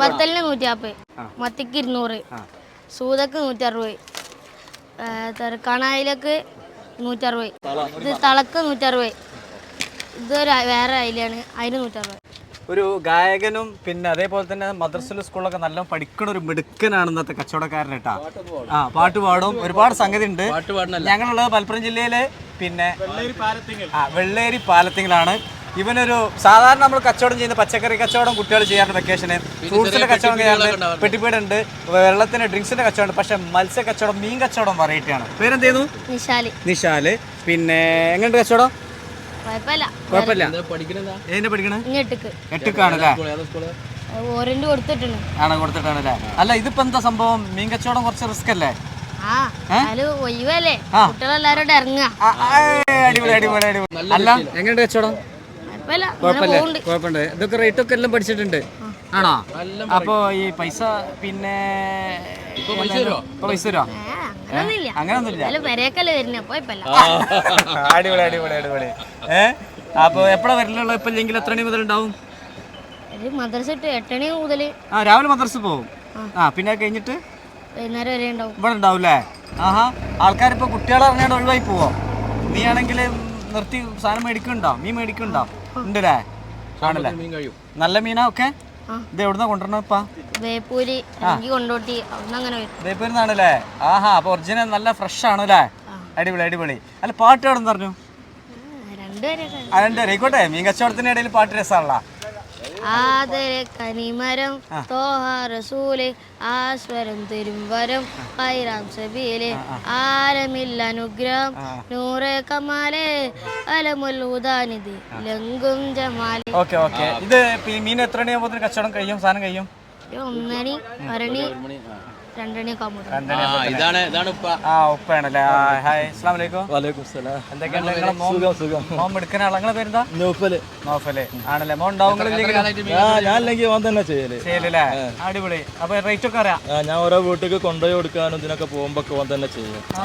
ബത്തലിന് നൂറ്റി നാൽപ്പത് മത്തിക്ക് ഇരുന്നൂറ് സൂതക്ക് നൂറ്റി അറുപത് കണായിലേക്ക് നൂറ്ററുപത് ഇത് തളക്ക് നൂറ്ററുപത് ഇതൊരു അ- വേറെ അയിലാണ് അതിന് നൂറ്ററുപത്. ഒരു ഗായകനും പിന്നെ അതേപോലെ തന്നെ മദ്രസയിലും സ്കൂളിലൊക്കെ നല്ല പഠിക്കണ ഒരു മിടുക്കനാണ് ഇന്നത്തെ കച്ചവടക്കാരൻ കേട്ടാ. ആ പാട്ട് പാടും. ഒരുപാട് സംഗതി ഉണ്ട് ഞങ്ങളുള്ളത് മലപ്പുറം ജില്ലയിലെ പിന്നെ ആ വെള്ളേരി പാലത്തിങ്കിലാണ്. ഇവനൊരു സാധാരണ നമ്മൾ കച്ചവടം ചെയ്യുന്ന പച്ചക്കറി കച്ചവടം കുട്ടികൾ ചെയ്യാറുണ്ട് വെക്കേഷന് ഫ്രൂട്ട്സിന്റെ കച്ചവടം ചെയ്യാറുണ്ട്. പെട്ടിപ്പീടുണ്ട് വെള്ളത്തിന് ഡ്രിങ്ക്സിന്റെ കച്ചവടം ഉണ്ട് പക്ഷെ മത്സ്യ കച്ചവടം മീൻ കച്ചവടം വെറൈറ്റി പേരെന്തേന്നു നിശാൽ. നിശാൽ. നിഷാൽ പിന്നെ എങ്ങനെയുണ്ട് കച്ചവടം? കുഴപ്പമില്ല. ഏതിന്റെ പഠിക്കണേ? ഇങ്ങോട്ടേക്ക് എട്ടുക്കാണല്ലേ ഓറഞ്ച് കൊടുത്തിട്ടുണ്ട്. ആണ് കൊടുത്തിട്ടാണല്ലേ അല്ല? ഇതിപ്പോ എന്താ സംഭവം? മീൻ കച്ചവടം കുറച്ച് റിസ്ക് അല്ലേ? അടിപൊളി അടിപൊളി അടിപൊളി. അല്ല എങ്ങനെയുണ്ട് കച്ചവടം? കുഴപ്പമില്ല. കുഴപ്പമില്ല. ഇതൊക്കെ റേറ്റ് ഒക്കെ എല്ലാം പഠിച്ചിട്ടുണ്ട്. ആണോ? അപ്പോ ഈ പൈസ പിന്നെ ഇപ്പൊ പൈസ തരുമോ അടിപൊളി അടിപൊളി അടിപൊളി. ഏ അപ്പൊ എപ്പോഴാ വരലുള്ള ഇപ്പൊ ഇല്ലെങ്കിൽ എത്ര മണി മുതൽ ഉണ്ടാവും? മദ്രസ ഇട്ട് എട്ടണി മുതൽ ആ രാവിലെ മദ്രസ പോകും. ആ. പിന്നെ കഴിഞ്ഞിട്ട്? വൈകുന്നേരം വരെ ഉണ്ടാവും. ഇവിടെ ഉണ്ടാവൂലേ ആഹാ ആൾക്കാരിപ്പോ കുട്ടികളെ അറിഞ്ഞാണ്ട് ഒഴിവായി പോവോ? നീ ആണെങ്കിൽ നിർത്തി സാധനം മേടിക്കുന്നുണ്ടോ? നീ മേടിക്കുന്നുണ്ടോ? ഉണ്ടല്ലേ? ആണല്ലേ? നല്ല മീനാ ഒക്കെ. ഇത് എവിടുന്നാ കൊണ്ടുവരണപ്പാ വേപ്പൂരി കൊണ്ടോട്ടി അങ്ങനെ വരും. ദേപ്പൂരിന്നാണല്ലേ ആഹാ അപ്പൊ ഒറിജിനൽ നല്ല ഫ്രഷ് ആണല്ലേ? അടിപൊളി അടിപൊളി. അല്ല പാട്ട് എവിടെ പറഞ്ഞു? രണ്ടുപേരെ. ആയിക്കോട്ടെ മീൻ കച്ചവടത്തിന്റെ ഇടയിൽ പാട്ട് രസമാണല്ലോ ആദര കനിമരം തോഹ റസൂൽ ആസ്വരം തിരുവരം പൈറാം സബീൽ ആരമില്ല അനുഗ്രഹം നൂറ് കമാലെ അലമുൽ ഉദാനിധി ലങ്കും ജമാൽ. Okay okay. ഇത് മീൻ എത്ര മണിയാകുമ്പോൾ കച്ചവടം കഴിയും? സാധനം കഴിയും? ഒന്നണി ഒരണി. ഇതാണ് ഇതാണ് ഇപ്പൊ ആ ഉപ്പാണല്ലേ ആ, ഹായ് അസ്സലാമു അലൈക്കും വലൈക്കും സലാം. എന്തൊക്കെയാണ് നിങ്ങളെ മോൻ മോൻ എടുക്കുന്ന ആളെ? നിങ്ങളെ പേരെന്താ? നൗഫൽ. നോഫൽ. ആണല്ലേ. മോൻ ഉണ്ടാവും ആ ഞാൻ അല്ലെങ്കിൽ ഓൻ തന്നെ ചെയ്യൽ. ശരിയല്ലേ അടിപൊളി. അപ്പൊ റേറ്റ് ഒക്കെ അറിയാം. ആ, ഞാൻ ഓരോ വീട്ടിലേക്ക് കൊണ്ടുപോയി കൊടുക്കാനും ഇതിനൊക്കെ പോകുമ്പോ ഓൻ തന്നെ ചെയ്യും. ആ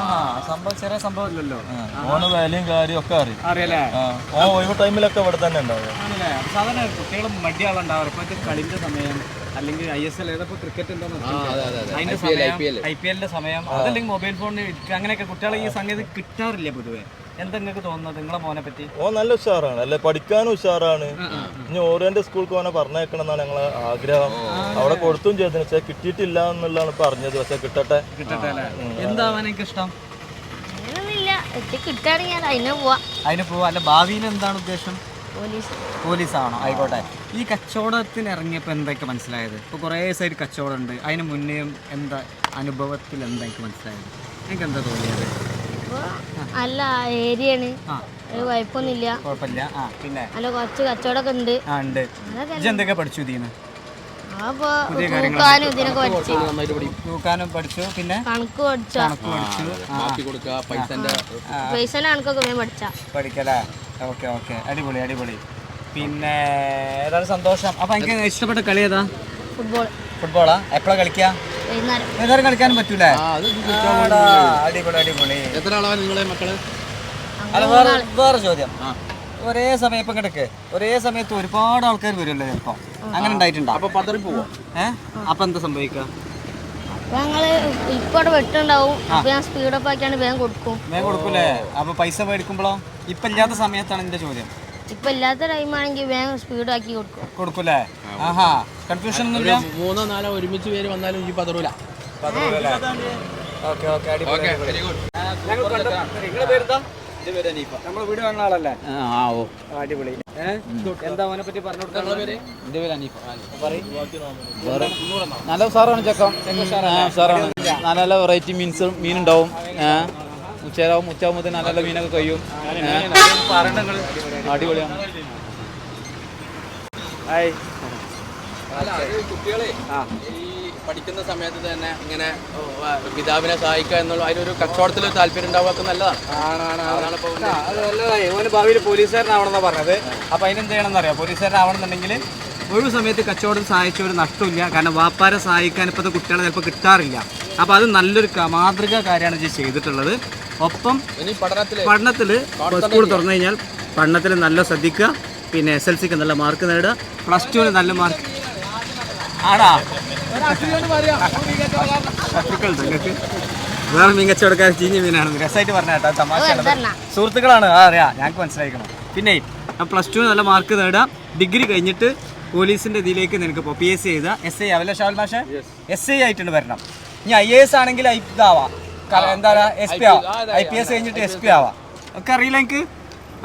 സംഭവം ചെറിയ സംഭവം ഇല്ലല്ലോ. ഓന് വിലയും കാര്യം ഒക്കെ അറിയും. അറിയല്ലേ ആ ഓൻ ഒഴിവ് ടൈമിലൊക്കെ ഇവിടെ തന്നെ ഉണ്ടാവും. ആണല്ലേ? സാധാരണ കുട്ടികൾ മടിയാളുണ്ടാവും ഇപ്പൊ ഇത് കളിന്റെ സമയം. അല്ലെങ്കിൽ ഐ എസ് എൽ ഏതപ്പോ ക്രിക്കറ്റ് അതിന്റെ സമയം ഐ പി എല്ലിന്റെ സമയം അതല്ലെങ്കിൽ മൊബൈൽ ഫോണിന് അങ്ങനെയൊക്കെ കുട്ടികളെ ഈ സംഗീതം കിട്ടാറില്ല പൊതുവേ? എന്താ നിങ്ങൾക്ക് തോന്നുന്നത്? നിങ്ങളെ മോനെ പറ്റി? ഓ നല്ല ഉഷാറാണ്. അല്ലെ? പഠിക്കാനും ഉഷാറാണ്. ഇനി ഓരോന്റെ സ്കൂൾക്ക് ഓനെ പറഞ്ഞേക്കണം എന്നാണ് ഞങ്ങളെ ആഗ്രഹം. അവിടെ കൊടുത്തും ചെയ്തതിന് പക്ഷെ കിട്ടിയിട്ടില്ല എന്നുള്ളതാണ് പറഞ്ഞത്. പക്ഷെ കിട്ടട്ടെ. കിട്ടട്ടെ എന്താവാൻ എനിക്ക് ഇഷ്ടം? കിട്ടുകയാണെങ്കിൽ അതിനെ പോവാ. അതിന് പോവാ. അല്ല ഭാവിയിൽ എന്താണ് ഉദ്ദേശം? പോലീസാണോ? ആയിക്കോട്ടെ. ഈ കച്ചവടത്തിന് ഇറങ്ങിയപ്പോൾ എന്തൊക്കെ മനസ്സിലായത്? ഇപ്പോൾ കുറേ സൈഡ് കച്ചവടം ഉണ്ട് അതിന് മുന്നേയും എന്താ അനുഭവത്തിൽ എന്താ എനിക്ക് മനസ്സിലായത്? എനിക്ക് എന്താ തോന്നിയത്? അല്ല ഏരിയാണ് കുഴപ്പമൊന്നുമില്ല. കുഴപ്പമില്ല. ആ പിന്നെ? അല്ല കുറച്ച് കച്ചവടമൊക്കെ ഉണ്ട്. ആ ഉണ്ട്. എന്തൊക്കെ പഠിച്ചു ഇതിന്ന് തൂക്കാനും ഇതിനൊക്കെ പഠിച്ച്. പിന്നെ? കണക്ക് പഠിച്ച. കണക്ക് പഠിച്ചു. പൈസ കണക്കൊക്കെ പഠിച്ച. പഠിക്കലേ? Okay okay. അടിപൊളി അടിപൊളി. പിന്നെ ഏതാണ് സന്തോഷം? അപ്പൊ എനിക്ക് ഇഷ്ടപ്പെട്ട കളി ഏതാ? ഫുട്ബോൾ. ഫുട്ബോളാ? എപ്പോഴാ കളിക്കുക വൈകുന്നേരം. ഏതായാലും കളിക്കാനും പറ്റൂലേ? അടിപൊളി അടിപൊളി. എത്ര നിങ്ങളെ മക്കൾ? അല്ല വേറെ വേറെ ചോദ്യം. ഒരേ സമയം ഇപ്പൊ കിടക്ക്. ഒരേ സമയത്ത് ഒരുപാട് ആൾക്കാർ വരുമല്ലോ ചിലപ്പോ. അങ്ങനെ ഉണ്ടായിട്ടുണ്ടോ? അപ്പൊ പതറി പോവോ ഏഹ് അപ്പൊ എന്താ സംഭവിക്കുക? അപ്പൊ ഞങ്ങൾ ഇപ്പൊ അവിടെ വെട്ടുണ്ടാവും അപ്പൊ ഞാൻ സ്പീഡപ്പ് ആക്കിയാണ് വേഗം കൊടുക്കും. വേഗം കൊടുക്കൂലേ അപ്പൊ പൈസ മേടിക്കുമ്പോഴോ ഇപ്പൊ ഇല്ലാത്ത സമയത്താണ് എന്റെ ചോദ്യം. ഇപ്പൊ ഇല്ലാത്ത ടൈം ആണെങ്കിൽ വേഗം സ്പീഡ് ആക്കി കൊടുക്കും. കൊടുക്കൂലേ ആഹാ. കൺഫ്യൂഷൻ ഒന്നുമില്ല മൂന്നോ നാലോ ഒരുമിച്ച് പേര് വന്നാലും ഈ പതറൂല. Okay okay. ഞങ്ങൾ പേരെന്താ? നമ്മളെ വീട് കാണുന്ന ആളല്ലേ? ആ ഓ. അടിപൊളി. എന്താ അവനെ പറ്റി പറഞ്ഞു എന്റെ പേര് അനീഫ നല്ല സാറാണ് ചക്ക. സാറാണ് നല്ല നല്ല വെറൈറ്റി മീൻസ് മീൻ ഉണ്ടാവും ഉച്ചയാവും ഉച്ചയാകുമ്പോൾ നല്ല നല്ല മീനൊക്കെ കഴിയും. അടിപൊളിയാണ്. ഹായ്. കുട്ടികളെ. ഈ പഠിക്കുന്ന സമയത്ത് തന്നെ ഇങ്ങനെ പിതാവിനെ സഹായിക്കുക എന്നുള്ള അതിനൊരു കച്ചവടത്തിൽ താല്പര്യം ഉണ്ടാവുക നല്ലതാണ്. ഓന് ഭാവിയിൽ പോലീസുകാരനാവണമെന്നാണ് പറഞ്ഞത്. അപ്പോൾ അതിനെന്ത് ചെയ്യണമെന്ന് അറിയാം പോലീസുകാരനാവണമെന്നുണ്ടെങ്കിൽ ഒരു സമയത്ത് കച്ചവടം സഹായിച്ച ഒരു നഷ്ടമില്ല. കാരണം വാപ്പാരെ സഹായിക്കാൻ ഇപ്പോഴത്തെ കുട്ടികളെ ചിലപ്പോൾ കിട്ടാറില്ല. അപ്പോൾ അത് നല്ലൊരു മാതൃക കാര്യമാണ് ഇത് ചെയ്തിട്ടുള്ളത്. ഒപ്പം പഠനത്തിൽ സ്കൂൾ തുറന്നു കഴിഞ്ഞാൽ പഠനത്തിൽ നല്ല ശ്രദ്ധിക്കുക. പിന്നെ എസ് എൽ സിക്ക് നല്ല മാർക്ക് നേടുക. പ്ലസ് ടുവിന് നല്ല മാർക്ക് ആണാ ഒരു അസുഖം കൊണ്ട് പറയാം ഒരു മീൻ കച്ചവടക്കാരനാ. ശത്രുക്കളുണ്ട് ശത്രുക്കൾ വേറെ മീൻ കച്ചവടക്കാർ ചീഞ്ഞ മീനാണ് രസമായിട്ട് പറഞ്ഞ കേട്ടോ തമാശ. സുഹൃത്തുക്കളാണ്. ആ അറിയാം. ഞങ്ങൾക്ക് മനസ്സിലാക്കണം പിന്നെ പ്ലസ് ടു നല്ല മാർക്ക് നേടാം. ഡിഗ്രി കഴിഞ്ഞിട്ട് പോലീസിന്റെ ഇതിലേക്ക് നിനക്ക് ഇപ്പോൾ പി എസ് സി ചെയ്താൽ എസ് ഐ ആവില്ല ഷാൽ മാഷ? എസ് ഐ ആയിട്ടുണ്ട് വരണം. ഇനി ഐ എ എസ് ആണെങ്കിൽ ഐ ഇതാവാം. എന്താ എസ് പി ആവാം. ഐ പി എസ് കഴിഞ്ഞിട്ട് എസ് പി ആവാം. ഒക്കെ അറിയില്ല എനിക്ക്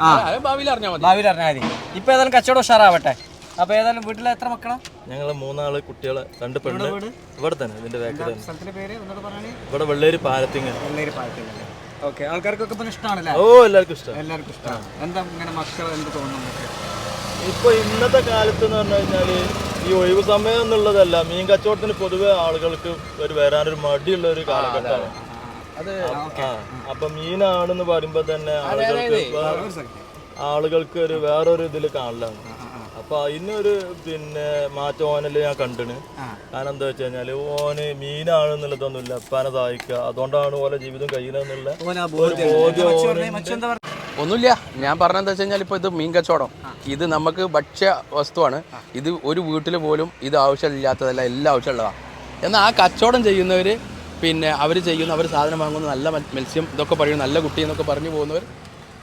ആ. അത് ഭാവിയിൽ അറിഞ്ഞാൽ മതി. ഭാവിയിൽ അറിഞ്ഞാൽ മതി. ഇപ്പൊ ഏതായാലും കച്ചവടം ഉഷാറാവട്ടെ. അപ്പൊ ഏതായാലും വീട്ടിൽ എത്ര മക്കളാ? ഞങ്ങൾ മൂന്നാൾ കുട്ടികളെ രണ്ട് പെണ്ണ്. ഇവിടെ തന്നെ ഇതിന്റെ ബാക്കിൽ തന്നെ. ഇവിടെ വെള്ളേരി പാലത്തിങ്ങ. വെള്ളേരി ഓക്കെ. ആൾക്കാർക്കൊക്കെ ഇഷ്ടമാണല്ലേ ഓ എല്ലാവർക്കും ഇഷ്ടം. എല്ലാവർക്കും ഇഷ്ടമാണ് എന്താ ഇങ്ങനെ മക്കൾ എന്ത് തോന്നുന്നു ഇപ്പൊ ഇന്നത്തെ കാലത്ത് എന്ന് പറഞ്ഞു കഴിഞ്ഞാൽ ഈ ഒഴിവ് സമയം എന്നുള്ളതല്ല. മീൻ കച്ചവടത്തിന് പൊതുവെ ആളുകൾക്ക് ഒരു വരാനൊരു മടിയുള്ള ഒരു കാലഘട്ടമാണ്. അപ്പൊ മീനാണെന്ന് പറയുമ്പോ തന്നെ ആളുകൾക്ക് ആളുകൾക്ക് ഒരു വേറൊരു ഇതിൽ കാണലാണ്. അപ്പൊ അതിനൊരു പിന്നെ മാറ്റം ഓനല്ലേ ഞാൻ കണ്ടിന്. കാരണം എന്താ വെച്ച് കഴിഞ്ഞാൽ ഓന് മീനാണെന്നുള്ളതൊന്നുമില്ല അപ്പാനെ സഹായിക്കുക. അതുകൊണ്ടാണ് ഓലെ ജീവിതം കഴിയുന്നതെന്നുള്ള ഒന്നുമില്ല. ഞാൻ പറഞ്ഞതെന്താ വെച്ച് കഴിഞ്ഞാൽ ഇപ്പോൾ ഇത് മീൻ കച്ചവടം. ഇത് നമുക്ക് ഭക്ഷ്യ വസ്തുവാണ്. ഇത് ഒരു വീട്ടിൽ പോലും ഇത് ആവശ്യമില്ലാത്തതല്ല എല്ലാം ആവശ്യമുള്ളതാണ് എന്നാൽ ആ കച്ചവടം ചെയ്യുന്നവർ പിന്നെ അവർ ചെയ്യുന്ന അവർ സാധനം വാങ്ങുന്ന നല്ല മത്സ്യം ഇതൊക്കെ പറയും നല്ല കുട്ടി എന്നൊക്കെ പറഞ്ഞു പോകുന്നവർ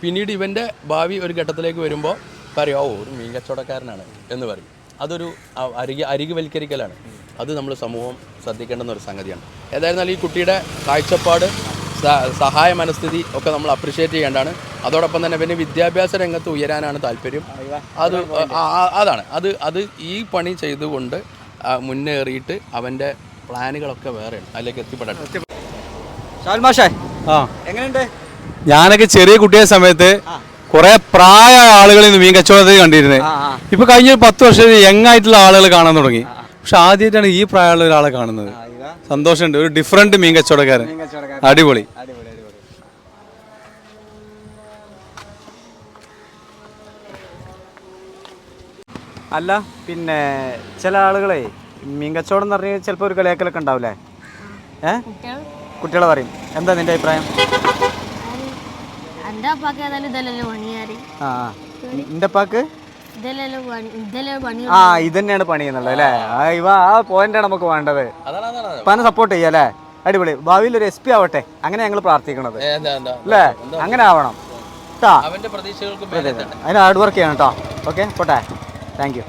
പിന്നീട് ഇവന്റെ ഭാവി ഒരു ഘട്ടത്തിലേക്ക് വരുമ്പോൾ പറയും ഓ ഒരു മീൻ കച്ചവടക്കാരനാണ് എന്ന് പറയും. അതൊരു അരികെ അരികുവൽക്കരിക്കലാണ്. അത് നമ്മൾ സമൂഹം ശ്രദ്ധിക്കേണ്ടുന്ന ഒരു സംഗതിയാണ്. ഏതായിരുന്നാലും ഈ കുട്ടിയുടെ കാഴ്ചപ്പാട് സഹായ മനസ്ഥിതി ഒക്കെ നമ്മൾ അപ്രിഷ്യേറ്റ് ചെയ്യേണ്ടതാണ്. അതോടൊപ്പം തന്നെ പിന്നെ വിദ്യാഭ്യാസ രംഗത്ത് ഉയരാനാണ് താല്പര്യം. അത് അതാണ്. അത് അത് ഈ പണി ചെയ്തുകൊണ്ട് മുന്നേറിയിട്ട് അവന്റെ പ്ലാനുകളൊക്കെ വേറെയാണ്. അതിലേക്ക് എത്തിപ്പെടട്ടെ. ഷാൽമാഷേ ആ. എങ്ങനെയുണ്ട്? ഞാനൊക്കെ ചെറിയ കുട്ടിയായ സമയത്ത് കുറെ പ്രായ ആളുകൾ ഇന്ന് മീൻ കച്ചവടത്തിൽ കണ്ടിരുന്നത്. ഇപ്പൊ കഴിഞ്ഞ ഒരു പത്ത് വർഷം യങ് ആയിട്ടുള്ള ആളുകൾ കാണാൻ തുടങ്ങി. പക്ഷെ ആദ്യമായിട്ടാണ് ഈ പ്രായമുള്ള ഒരാളെ കാണുന്നത്. സന്തോഷമുണ്ട്. ഒരു ഡിഫറെന്റ് മീൻ കച്ചവടക്കാരൻ. അടിപൊളി. അടിപൊളി അടിപൊളി. അല്ല പിന്നെ ചില ആളുകളെ മീൻ കച്ചവടം എന്ന് പറഞ്ഞാൽ ചിലപ്പോൾ ഒരു കളിയാക്കലൊക്കെ ഉണ്ടാവില്ലേ? ഏ? കുട്ടികളെ പറയും. എന്താ നിന്റെ അഭിപ്രായം? എന്റെ അപ്പാക്ക് ഏതായാലും ഇതല്ലല്ലോ പണിയാറ് ആ ആ. നിന്റെ പാക്ക് ഇതല്ലല്ലോ പണി ഇതല്ലേ പണി ആ ഇതന്നെയാണ് തന്നെയാണ് പണി എന്നുള്ളത് അല്ലേ? ആ ഇവ ആ പോയിന്റാണ് നമുക്ക് വേണ്ടത്. പന സപ്പോർട്ട് ചെയ്യാം അല്ലേ? അടിപൊളി. ഭാവിയിൽ ഒരു എസ് പി ആവട്ടെ. അങ്ങനെ ഞങ്ങൾ പ്രാർത്ഥിക്കണത്. അല്ലേ? അങ്ങനെ ആവണം. കേട്ടോ അതിന് ഹാർഡ് വർക്ക് ചെയ്യണം കേട്ടോ ഓക്കെ പോട്ടെ. Thank you